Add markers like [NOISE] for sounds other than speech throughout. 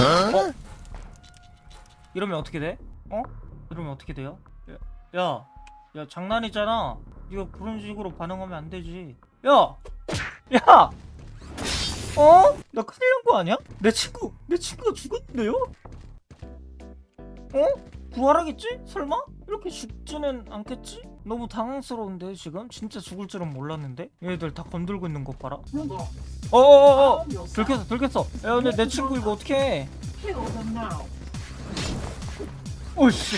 어? 이러면 어떻게 돼? 어? 이러면 어떻게 돼요? 야, 야, 야 장난이잖아. 네가 그런 식으로 반응하면 안 되지. 야, 야, 어? 나 큰일 난 거 아니야? 내 친구, 내 친구가 죽었는데요? 어? 부활하겠지? 설마? 이렇게 죽지는 않겠지? 너무 당황스러운데 지금? 진짜 죽을 줄은 몰랐는데? 얘들 다 건들고 있는 것 봐라 어어어어. 들켰어 들켰어. 야 근데 내 친구 이거 어떡해? 오씨.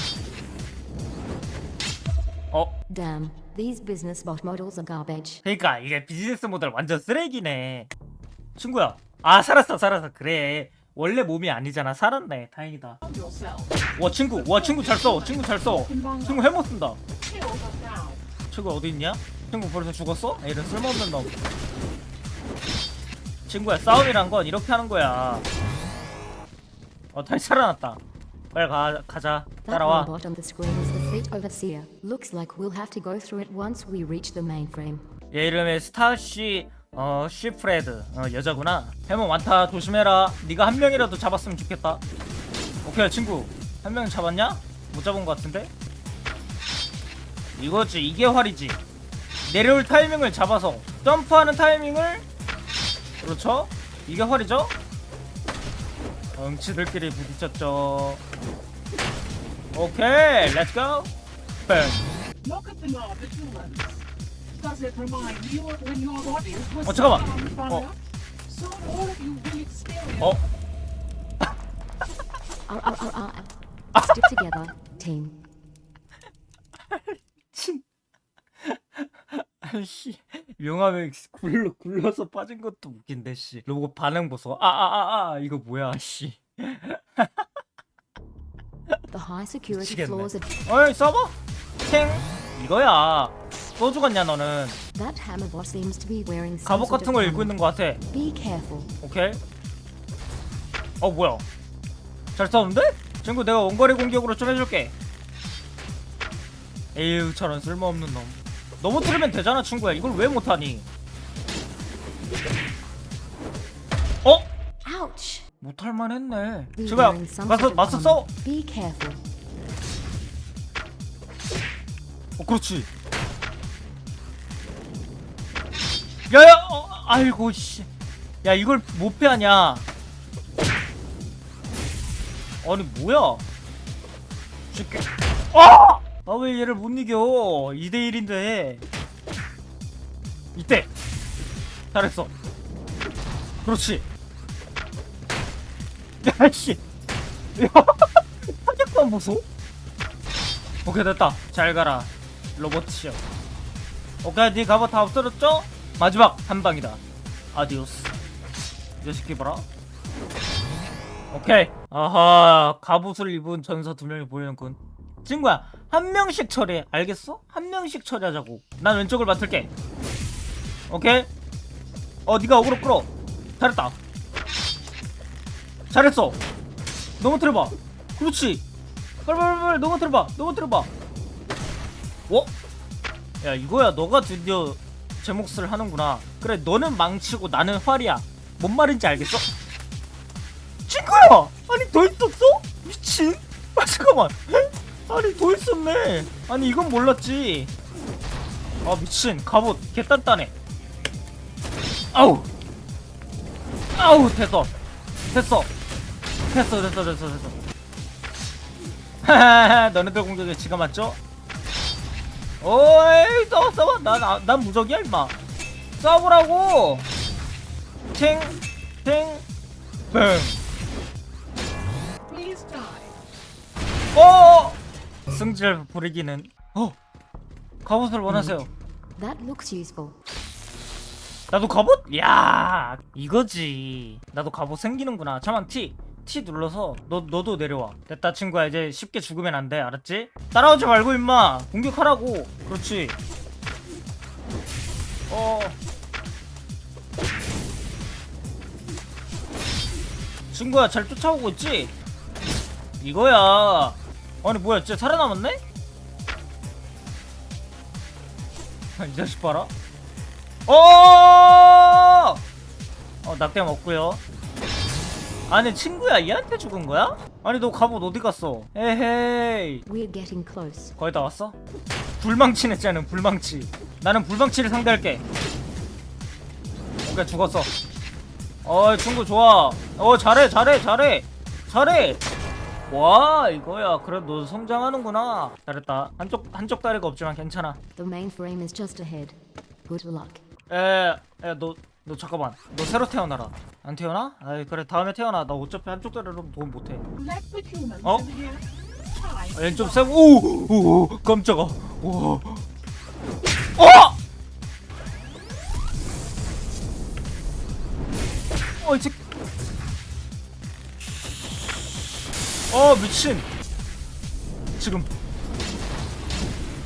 어? Damn, these business bot models are garbage. 그니까 이게 비즈니스 모델 완전 쓰레기네. 친구야. 아 살았어 살았어. 그래. 원래 몸이 아니잖아. 살았네. 다행이다. 와 친구. 와 친구 잘써. 친구 잘써. 친구 해못 쓴다. 친구 어디 있냐? 친구 벌써 죽었어? 아, 이런 쓸모없는 놈 친구야 싸움이란 건 이렇게 하는 거야. 어 다시 살아났다. 빨리 가, 가자. That 따라와. robot on the screen is the fleet overseer. Looks like we'll have to go through it once we reach the mainframe. 얘 이름이 스타시 어 시프레드. 어 여자구나. 해머 많다. 조심해라. 네가 한 명이라도 잡았으면 좋겠다. 오케이 친구. 한 명 잡았냐? 못 잡은 것 같은데? 이거지. 이게 활이지. 내려올 타이밍을 잡아서 점프하는 타이밍을 그렇죠 이게 활이죠 엉치들끼리 부딪혔죠 오케이 렛츠고 뱅 어 잠깐만 어. 어 ow. Stick together, team. 친 아씨 용암에 [LAUGHS] 굴러 굴러서 빠진 것도 웃긴데 씨. 로봇 반응 보소. 아아 아 아 이거 뭐야 씨. [LAUGHS] The high security 미치겠네. floors of 어이 서버 탱 이거야. 또 죽었냐 너는? That hammer bot seems to be wearing some 갑옷 sort 같은 of 거 입고. 있는 거 같아. Be careful. 오케이. 어 뭐야? 잘 싸우는데? 친구 내가 원거리 공격으로 좀 해줄게. 에휴 저런 쓸모없는 놈 너무 틀으면 되잖아 친구야. 이걸 왜 못하니? 어? Ouch! 못할만 했네. 친구야 some 맞서 sort of 맞서 armor. 싸워 Be careful. 어 그렇지. 야야 어, 아이고 씨야 이걸 못 패하냐? 아니 뭐야? 쉽게 아! 아 왜 얘를 못 이겨? 2대1인데. 이때. 잘했어. 그렇지. 야씨. [LAUGHS] 야 [LAUGHS] 타격감 보소. 오케이 됐다. 잘 가라. 로봇이요 오케이 네 갑옷 다 없어졌죠? 마지막 한 방이다. 아디오스. 이 자식이 봐라. 오케이. 아하 갑옷을 입은 전사 두 명이 보이는군 친구야 한 명씩 처리해. 알겠어? 한 명씩 처리하자고. 난 왼쪽을 맡을게. 오케이? 어 네가 어그로 끌어. 잘했다. 잘했어. 넘어뜨려봐. 그렇지. 빨리빨리빨리 넘어뜨려봐. 넘어뜨려봐. 어? 야 이거야. 너가 드디어 제 몫을 하는구나. 그래 너는 망치고 나는 활이야. 뭔 말인지 알겠어? 친구야! 아니 더 있었어? 미친. 아 잠깐만 아니 더 있었네. 아니 이건 몰랐지. 아 미친. 갑옷. 개단단해 아우. 아우 됐어. 됐어. 됐어 됐어 됐어 됐어. 하하하 너네들 공격에 지가 맞죠? 오이 싸워 싸워. 난, 아- 난 무적이야 임마. 싸우라고. 탱탱 뱅 Please die. 어! 승질 부리기는. 어? 갑옷을 원하세요. That looks useful. 나도 갑옷? 야 이거지. 나도 갑옷 생기는구나. 잠깐 T. T 눌러서 너, 너도 내려와. 됐다 친구야. 이제 쉽게 죽으면 안 돼. 알았지? 따라오지 말고 임마. 공격하라고. 그렇지. 어. 친구야 잘 쫓아오고 있지? 이거야 아니 뭐야 진짜 살아남았네? 이 자식 봐라 어! 어 낙대 먹고요. 아니 친구야 얘한테 죽은 거야? 아니 너 갑옷 어디 갔어? 에헤이 We're getting close. 거의 다 왔어? 불망치 냈잖아 불망치 나는 불망치를 상대할게 오케이 죽었어 어이 친구 좋아 어 잘해 잘해 잘해 잘해 와 이거야 그래 너 성장하는구나 잘했다 한쪽 한쪽 다리가 없지만 괜찮아 The mainframe is just ahead. Good luck. 에에너 너 잠깐만 너 새로 태어나라 안 태어나? 아이 그래 다음에 태어나 나 어차피 한쪽 다리로 도움 못해 try. 왼쪽 세고 오, 오 깜짝아 오. 어! 어 이제 어 미친 지금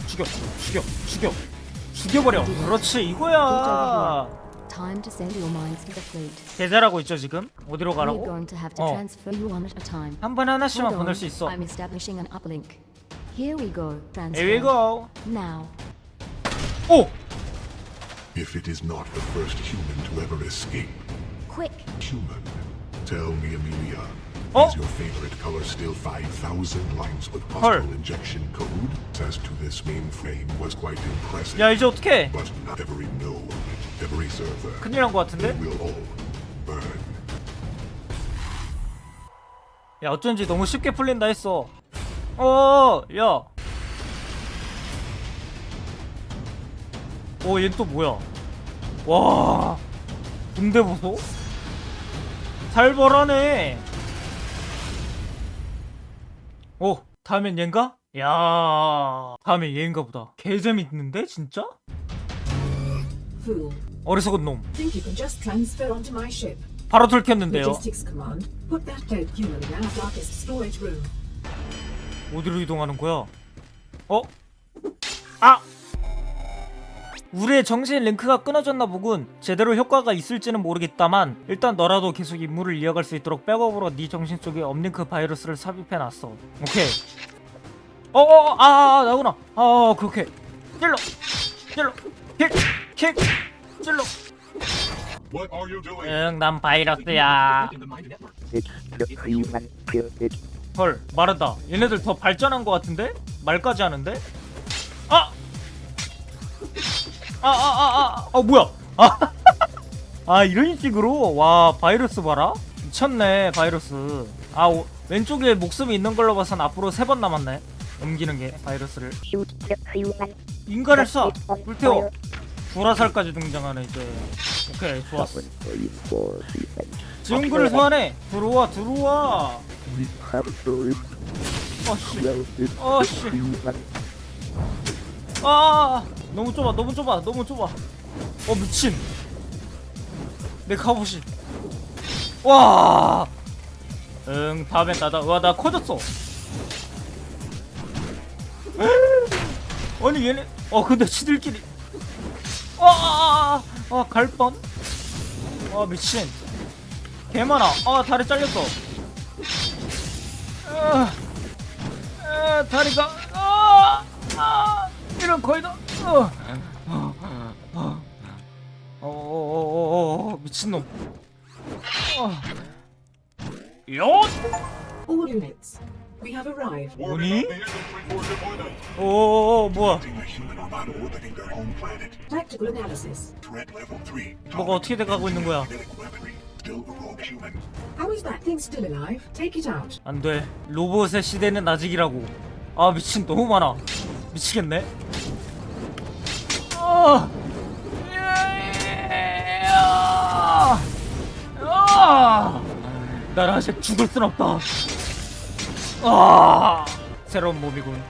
죽여 죽여 죽여 죽여버려 그렇지 이거야 Time to send your minds to the fleet. 대잘하고 있죠 지금 어디로 We're 가라고 going to have to Oh. transfer you one at a time. 한 번에 하나씩만 보낼. 수 있어 I'm establishing an uplink. Here we go. Transfer. Here we go Now. 오 If it is not the first human to ever escape, Quick. human, tell me, Amelia, Oh. is your favorite color still 5,000 lines with possible injection code? Access to this mainframe was quite impressive. 야 이제 어떡해 But not every node, every server, 큰일 난거 같은데? will all burn. 야 어쩐지 너무 쉽게 풀린다 했어 어, 야. 어, 얘 또 뭐야? 와, 군대 보소? 살벌하네. 오, 다음엔 얘인가? 야, 다음엔 얘인가 보다. 개 재밌는데, 진짜? Fool. 어리석은 놈. Think you can just transfer onto my ship. 바로 들켰는데요. Logistics command. Put that dead human in our darkest storage room. 어디로 이동하는 거야? 어? 아! 우리의 정신 링크가 끊어졌나 보군. 제대로 효과가 있을지는 모르겠다만 일단 너라도 계속 임무를 이어갈 수 있도록 백업으로 네 정신 속에 업링크 바이러스를 삽입해놨어. 오케이. 어어 아, 아, 아 나구나. 아 그렇게 찔러 찔러 킥 킥, 찔러. What are you doing? 응, 난 바이러스야. 헐 마르다. 얘네들 더 발전한 것 같은데? 말까지 하는데? 아! 아, 아, 아, 아, 어, 뭐야? 아, [LAUGHS] 아, 이런 식으로? 와, 바이러스 봐라? 미쳤네, 바이러스. 아, 오, 왼쪽에 목숨이 있는 걸로 봐선 앞으로 세 번 남았네. 옮기는 게, 바이러스를. 인간을 쏴! 불태워! 불화살까지 등장하네, 이제. 오케이, 좋았어. 지원군을 소환해! 들어와, 들어와! 어씨, 어씨. 아, 너무 좁아, 너무 좁아, 너무 좁아. 어 미친. 내 갑옷이. 와. 응, 다음엔 나다. 와, 나 커졌어. [GASPS] 아니 얘네. 어, 근데 지들끼리. 아, 아, 아, 아. 아, 미친. 개 많아. 아, 다리 잘렸어. 아, 아, 다리가. 아, 아. 이런 거의 다. 어. 어, 어, 어, 어, 어, 미친놈. 어. 요! All units. We have arrived. 뭐니? 오, 뭐야? A human armada orbiting their home planet. Tactical analysis. Threat level 3. 뭐가 어떻게 돼가고 있는 거야? Kinetic weaponry. Still a rogue human. How is that thing still alive? Take it out. 안 돼. 로봇의 시대는 아직이라고. 아, 미친, 너무 많아. 미치겠네. 아! 야! 아! 난 아직 죽을 순 없다. 아! 새로운 몸이군.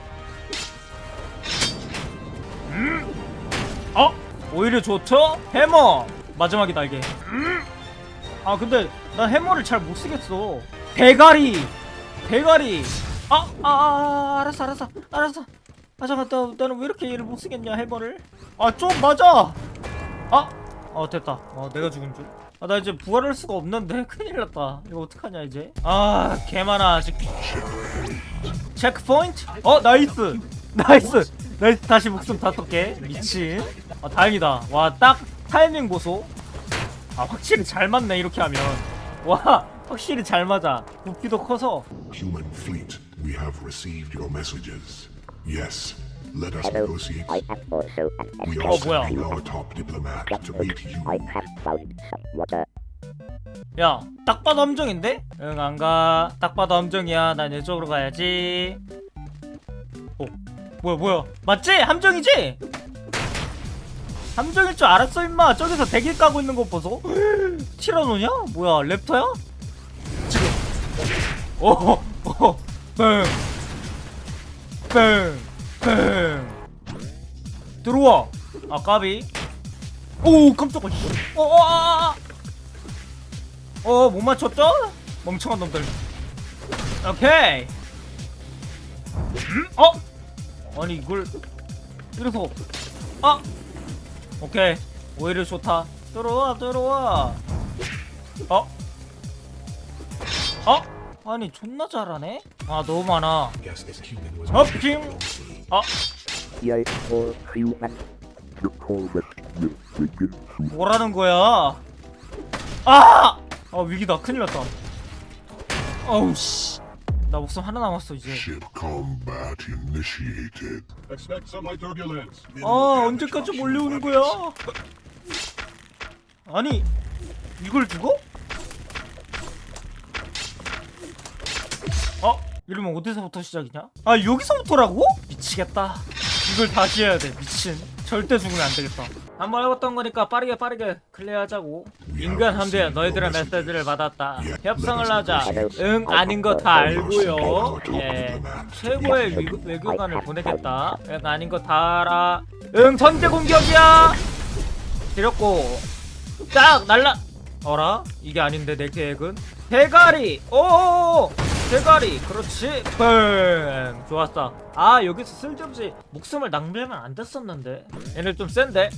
음? 어? 오히려 좋죠? 해머! 마지막이 날개. 음? 아 근데 난 해머를 잘 못 쓰겠어. 대가리, 대가리. 아, 아, 아 알았어, 알았어, 알았어. 아 잠깐, 나, 나는 왜 이렇게 얘를 못 쓰겠냐 해머를? 아 좀 맞아. 아, 어 됐다. 어 내가 죽은 줄. 아 나 이제 부활할 수가 없는데 [LAUGHS] 큰일 났다. 이거 어떡하냐 이제? 아 개많아 아직. 체크 포인트? 어 나이스, 나이스, 나이스 다시 목숨 다섯 개. 미친. 아 다행이다. 와 딱 타이밍 보소. 아 확실히 잘 맞네 이렇게 하면 와 확실히 잘 맞아 부피도 커서 Human fleet, we have received your messages. Yes, let us Hello, negotiate. I have also We accessed are Oh, boy. sending our top diplomat to meet you. I have found some water. 야, 딱 봐도 함정인데? 응, 안 가. 딱 봐도 함정이야. 난 이쪽으로 가야지. 어, 뭐야, 뭐야. 맞지? 함정이지? 함정일 줄 알았어, 임마. 저기서 대기 까고 있는 거 보소. 티라노냐? 뭐야, 랩터야? 지금. 오, 오, 뱅. 뱅. 뱅. 들어와. 아, 까비. 오, 깜짝아. 씨. 어, 어, 아, 아. 어, 못 맞췄죠? 멍청한 놈들. 오케이. 음? 어? 아니 이걸 이래서 아, 오케이. 오히려 좋다. 들어와, 들어와. 어? 어? 아니 존나 잘하네. 아 너무 많아. 허핑. 아. 뭐라는 거야? 아! 아 위기다. 큰일 났다. 어우 씨. 나 목숨 하나 남았어 이제. 아 언제까지 몰려오는 거야? 아니 이걸 주고? 어? 이러면 어디서부터 시작이냐? 아 여기서부터라고? 미치겠다. 이걸 다시 해야 돼 미친. 절대 죽으면 안 되겠다 한번 해봤던 거니까 빠르게 빠르게 클리어하자고. 인간 함대야 너희들의 메시지를 받았다. 협상을 하자. 응 아닌 거 다 알고요. 예 최고의 위, 외교관을 보내겠다. 응 아닌 거 다 알아. 응 전제 공격이야! 지렸고. 딱 날라. 어라? 이게 아닌데 내 계획은? 대가리! 오 대가리. 그렇지. 뻥 좋았어 아 여기서 쓸데없이 목숨을 낭비하면 안 됐었는데. 얘네 좀 센데.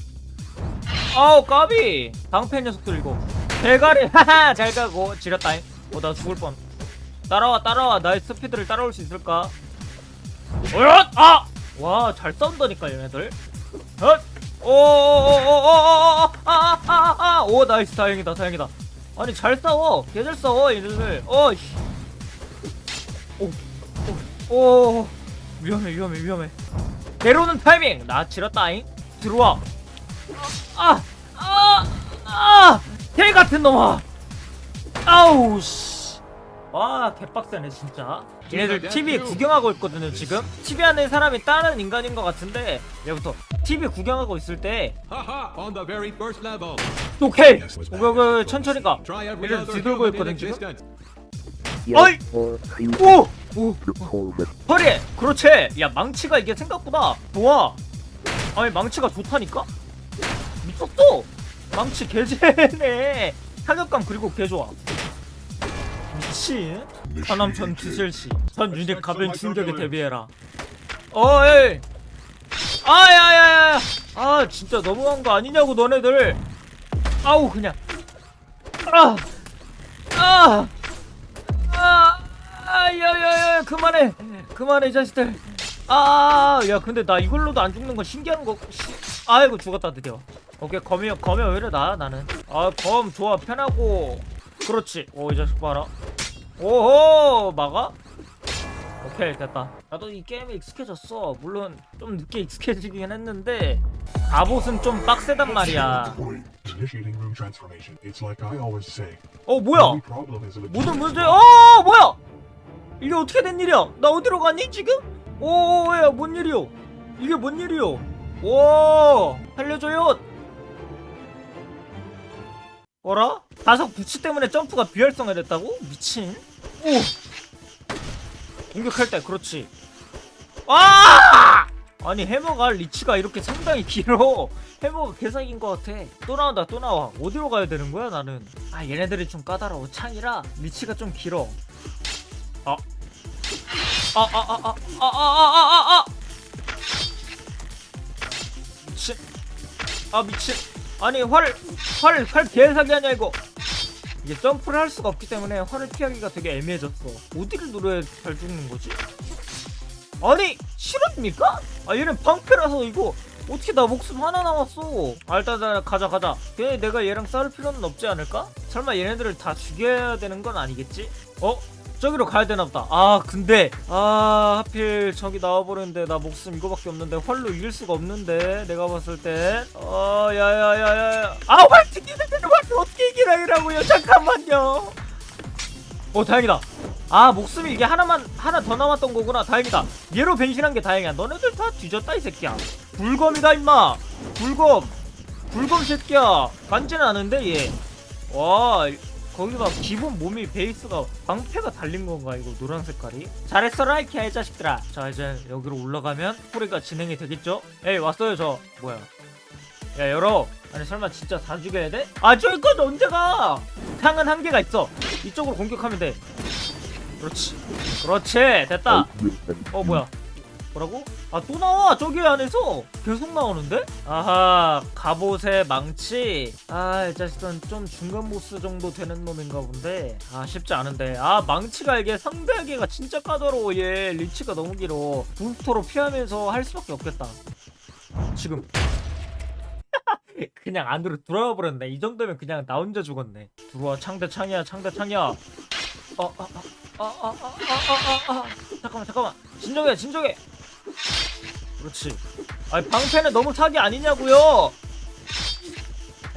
아우 까비. 방패 녀석들 이거. 대가리. [LAUGHS] 하하 잘 가고. 지렸다잉. 어나 죽을 뻔. 따라와 따라와. 나의 스피드를 따라올 수 있을까? 어엿! 아와 잘 싸운다니까 얘네들. 헛! 오오오오오오오아아아오 나이스. 다행이다 다행이다. 아니 잘 싸워. 개잘 싸워 얘네들. 어씨 오 오 위험해 위험해 위험해. 내려오는 타이밍! 나 지렸다잉. 들어와. 아 아 아 개 같은 놈아. 아우 씨 와 개빡세네 진짜. 얘네들 TV 구경하고 있거든요 지금. TV 안에 사람이 다른 인간인 것 같은데 얘부터 TV 구경하고 있을 때. 오케이 오케이 오케이 천천히 가. 얘네들 뒤돌고 있거든 지금. 어이! human. 오! 오! 허리! 그렇지! 야 망치가 이게 생각보다 좋아 아니 망치가 좋다니까? 미쳤어! 망치 개재네 타격감 그리고 개좋아 미친 전 드실시 전 유닛 가변 충격에 대비해라 어이 아야야야 아 진짜 너무한 거 아니냐고 너네들 아우 그냥 아 아! 아, 아, 야, 야, 야, 그만해, 그만해, 이 자식들. 아, 야, 근데 나 이걸로도 안 죽는 건 신기한 거. 시... 아이고 죽었다 드디어. 오케이, 검이 검이 오히려 나 나는. 아, 검 좋아 편하고. 그렇지. 오, 이 자식 봐라. 오호, 막아? 오케이, 됐다. 나도 이 게임에 익숙해졌어. 물론 좀 늦게 익숙해지긴 했는데 갑옷은 좀 빡세단 말이야. 어, 뭐야? 모든 문제 어 뭐야 이게 어떻게 된 일이야? 나 어디로 가니 지금? 오야 뭔 일이요 이게 뭔 일이요 오 살려줘요. 어라? 다석 부치 때문에 점프가 비활성화됐다고? 미친. 오. 공격할 때 그렇지. 아! 아니 해머가 리치가 이렇게 상당히 길어. 해머가 개사기인 것 같아. 또 나온다 또 나와. 어디로 가야 되는 거야 나는? 아 얘네들이 좀 까다로워. 창이라 리치가 좀 길어 아. 아, 아, 아, 아, 아, 아, 아, 아, 아. 미친. 아, 미친. 아니, 활, 활, 활 개사기 아니야, 이거. 이게 점프를 할 수가 없기 때문에 활을 피하기가 되게 애매해졌어. 어디를 누려야 잘 죽는 거지? 아니, 실화입니까? 아, 얘는 방패라서 이거 어떻게 나 목숨 하나 남았어 아 일단 일단 가자 가자 걔 내가 얘랑 싸울 필요는 없지 않을까? 설마 얘네들을 다 죽여야 되는 건 아니겠지? 어? 저기로 가야 되나 보다. 아 근데 아 하필 저기 나와버렸는데 나 목숨 이거밖에 없는데 활로 이길 수가 없는데 내가 봤을 때어 야야야야야. 아활 튕기는데 활을 어떻게 이기라 이라고요? 잠깐만요. 어 다행이다. 아 목숨이 이게 하나만 하나 더 남았던 거구나. 다행이다. 얘로 변신한 게 다행이야. 너네들 다 뒤졌다 이 새끼야. 불검이다 임마. 불검. 불검 새끼야. 간지는 않은데 얘와 거기가 기본 몸이 베이스가 방패가 달린 건가 이거 노란 색깔이? 잘했어라 이케 이 자식들아. 자 이제 여기로 올라가면 스토리가 진행이 되겠죠? 에이 왔어요 저. 뭐야? 야 열어. 아니 설마 진짜 다 죽여야 돼? 아 저기까지 언제 가? 창은 한계가 있어. 이쪽으로 공격하면 돼. 그렇지. 그렇지. 됐다. 어 뭐야 뭐라고? 아 또 나와! 저기 안에서! 계속 나오는데? 아하 갑옷에 망치. 아이 자식은 좀 중간 보스 정도 되는 놈인가 본데. 아 쉽지 않은데. 아 망치가 이게 상대하기가 진짜 까다로워 얘. 리치가 너무 길어. 부스터로 피하면서 할 수밖에 없겠다. 지금. [LAUGHS] 그냥 안으로 들어와 버렸네. 이 정도면 그냥 나 혼자 죽었네. 들어와. 창대 창이야 창대 창이야. 어, 어, 어, 어, 어, 어, 어, 어, 어. 잠깐만 잠깐만. 진정해 진정해 그렇지. 아니 방패는 너무 사기 아니냐고요?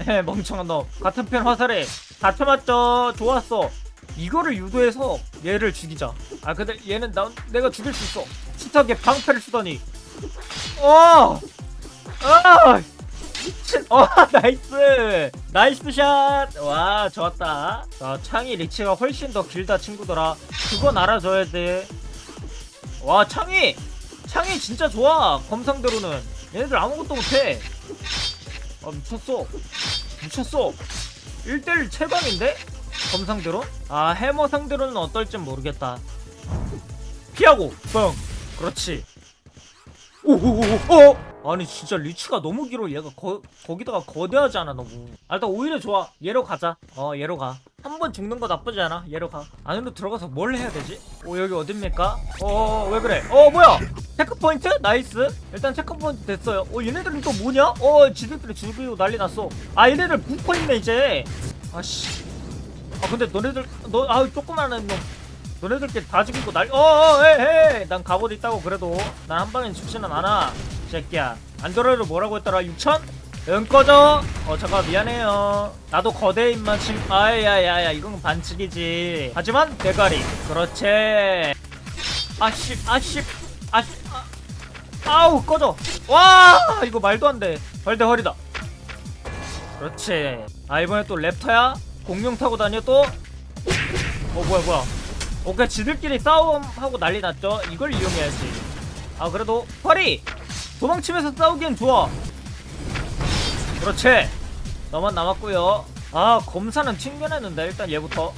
에 멍청한 너 같은 편 화살에 다쳐 맞죠. 좋았어. 이거를 유도해서 얘를 죽이자. 아 근데 얘는 나 내가 죽일 수 있어. 치탁에 방패를 쓰더니. 어! 아! 어 [LAUGHS] 나이스. 나이스 샷 와 좋았다. 자 창이 리치가 훨씬 더 길다 친구들아. 그건 알아줘야 돼 와 창이 창이 진짜 좋아 검상대로는. 얘네들 아무것도 못해. 아 미쳤어. 미쳤어. 1대1 최강인데? 검상대로 아 해머 상대로는 어떨진 모르겠다. 피하고 뻥. 그렇지. 오오오 어? 아니 진짜 리치가 너무 길어. 얘가 거, 거기다가 거대하지 않아 너무. 아 일단 오히려 좋아. 얘로 가자. 어 얘로 가 한 번 죽는 거 나쁘지 않아? 얘로 가. 안으로 들어가서 뭘 해야 되지? 오 여기 어딥니까? 어왜 그래? 어 뭐야? 체크포인트? 나이스. 일단 체크포인트 됐어요. 어 얘네들은 또 뭐냐? 어 지들끼리 죽이고 난리 났어. 아 얘네들 붙어있네 이제. 아씨. 아 근데 너네들 너아 조그마한 놈. 너네들끼리 다 죽이고 날 어어 에헤 난 갑옷 있다고 그래도. 난 한 방에 죽지는 않아 이 새끼야. 안드로이드 뭐라고 했더라? 6천? 응 꺼져. 어 잠깐 미안해요. 나도 거대 친 아야야야 이건 반칙이지. 하지만 대가리. 그렇지. 아씨 아씨 아씨 아, 아우 꺼져. 와 이거 말도 안돼. 벌대 허리다. 그렇지. 아 이번에 또 랩터야? 공룡 타고 다녀 또? 어 뭐야 뭐야. 오케이 지들끼리 싸움하고 난리 났죠? 이걸 이용해야지. 아 그래도 파리! 도망치면서 싸우기엔 좋아 그렇지. 너만 남았고요. 아 검사는 튕겨냈는데 일단 얘부터.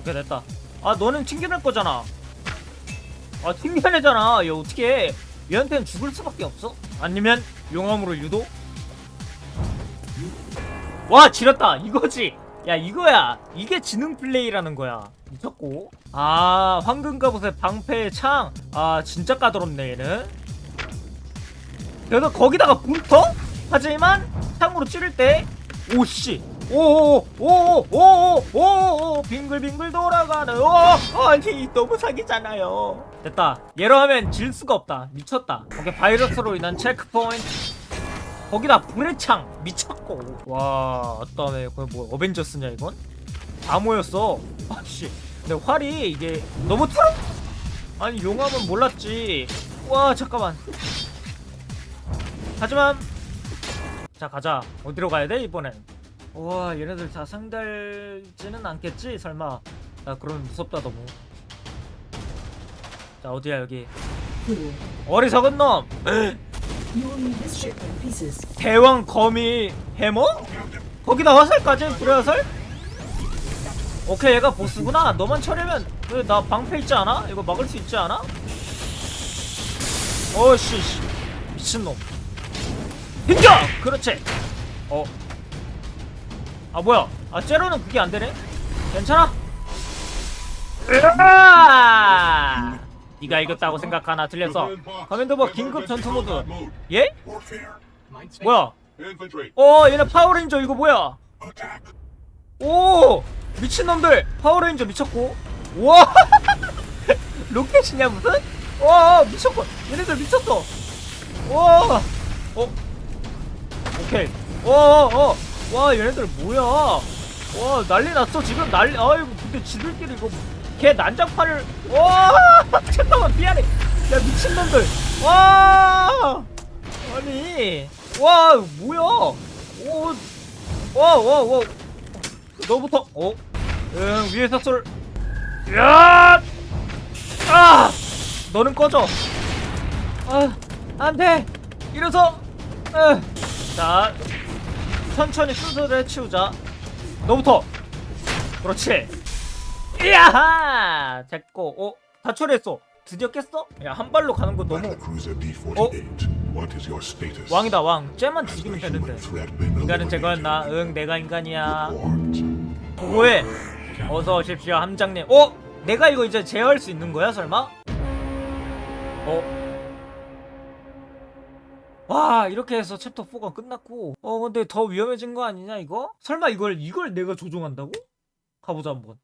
오케이 됐다. 아 너는 튕겨낼 거잖아. 아 튕겨내잖아. 얘 어떻게 얘한테는 죽을 수밖에 없어? 아니면 용암으로 유도? 와 지렸다. 이거지. 야 이거야. 이게 지능 플레이라는 거야. 미쳤고. 아 황금 갑옷의 방패의 창아 진짜 까다롭네 얘는. 그래서 거기다가 붙어 하지만 창으로 찌를 때 오씨. 오오오오오오오오 빙글빙글 돌아가는 오 아니 너무 사기잖아요. 됐다. 얘로 하면 질 수가 없다. 미쳤다. 오케이 바이러스로 인한 체크포인트. 거기다 불의 창. 미쳤고. 와 그다음에 거기 뭐 어벤져스냐 이건? 다 모였어. 아씨. 근데 활이 이게 너무 틀어. 아니 용암은 몰랐지. 와 잠깐만. 하지만 자 가자 어디로 가야 돼 이번엔 와 얘네들 다 상달지는 않겠지 설마 나 그러면 무섭다 너무 자 어디야 여기. 어리석은 놈. 대왕 거미 해머? 거기다 화살까지? 불화살? 오케이 얘가 보스구나 너만 처리하면 왜나 방패 있지 않아? 이거 막을 수 있지 않아? 어씨 씨. 미친놈 빙겨! 그렇지. 어. 아 뭐야? 아 제로는 그게 안 되네? 괜찮아? 으아! 네가 이겼다고 생각하나? 틀렸어. 커맨더버 긴급 전투 모드. 예? 뭐야? 어 얘네 파워레인저 이거 뭐야. 오! 미친놈들! 파워레인저 미쳤고. 우와! [LAUGHS] 로켓이냐 무슨? 와 미쳤고. 얘네들 미쳤어. 와! 어? 오케이. 와와 얘네들 뭐야? 와 난리 났어. 지금 난리 아이고 근데 지들끼리 이거 걔 난장판을 와 [LAUGHS] 잠깐만 미안해. 야 미친놈들. 와 아니 와 뭐야? 오와와와. 너부터 어? 응 위에서 쏠 야! 아! 너는 꺼져. 아 안 돼. 이래서. 에. 자 천천히 순서를 해치우자 너부터 그렇지 이야하 됐고 어? 다 처리했어 드디어 깼어? 야한 발로 가는 거 너무 Battlecruiser B-48. What is your status? 왕이다 왕 쟤만 죽이면 되는데 인간은 eliminated? 응 내가 인간이야. 뭐해? 어서 오십시오 함장님 어? 내가 이거 이제 제어할 수 있는 거야 설마? 어? 와 이렇게 해서 챕터 4가 끝났고 어 근데 더 위험해진 거 아니냐 이거? 설마 이걸 이걸 내가 조종한다고? 가보자 한번